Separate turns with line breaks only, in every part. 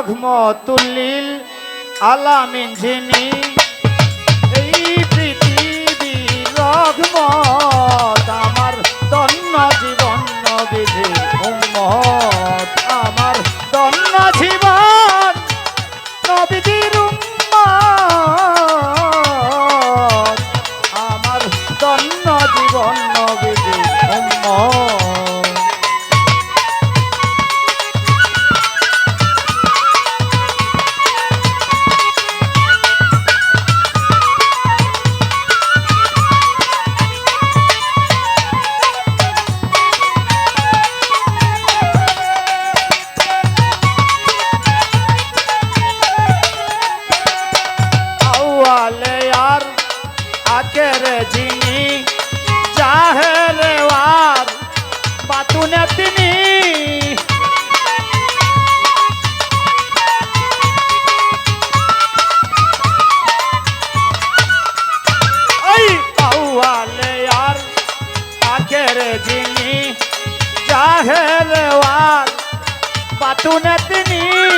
রহমতুল্লিল আলামিন যিনি যিনি চাহেলে আর বাতুনে তিনি। আর আকেরে যিনি চাহেলে আর বাতুনে তিনি।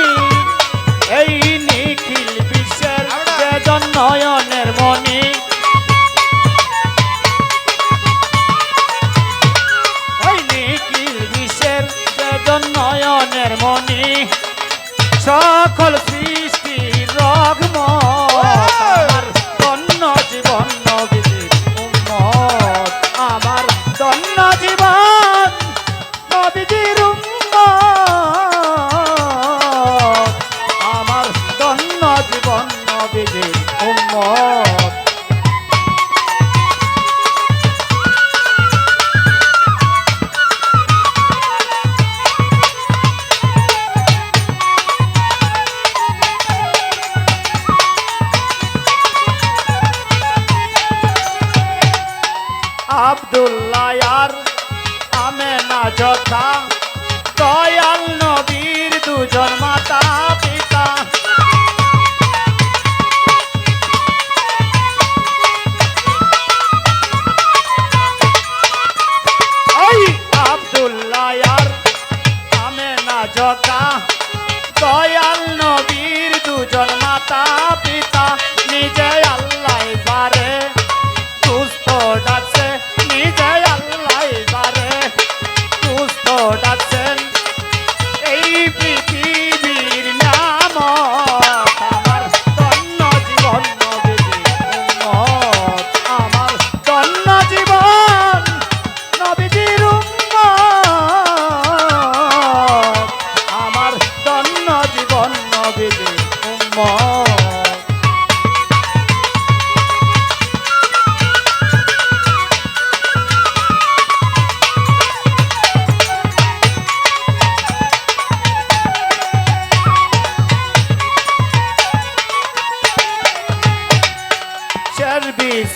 সকল সৃষ্টি রগ্ম আমার ধন্য জীবন নবীজির উম্মত আমার। ধন্য জীবন নবীজির উম্মত। আমার ধন্য জীবন নবীজির উম্মত। আব্দুল্লাহ আর আমেনা যথা। দয়াল নবীর দুজন মাতা পিতা। আব্দুল্লাহ আর আমেনা যথা। দয়াল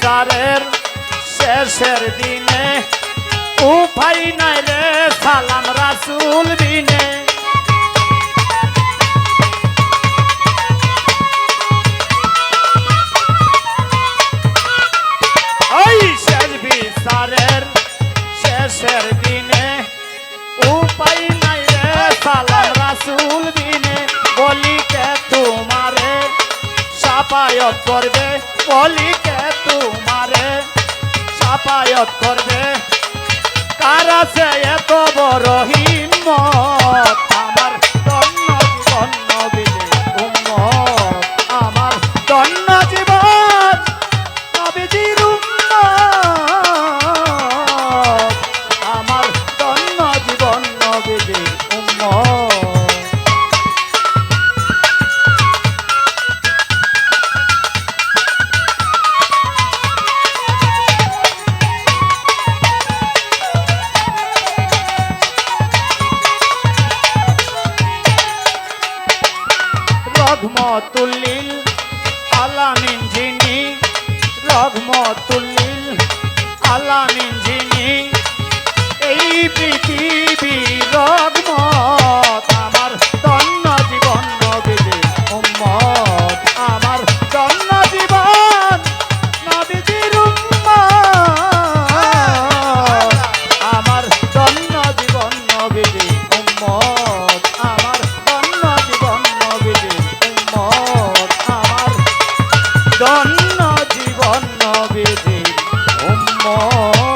বিচারের শেষের দিনে উপায় নাই রে সালাম রাসুল সাপায়ত করবে পলিকে তোমারে সাপায়ত করবে। কারা সে এত বড় রহমতুল্লিল আলামিন যিনি রহমতুল্লিল আলামিন যিনি এই পৃথিবী রহমত মন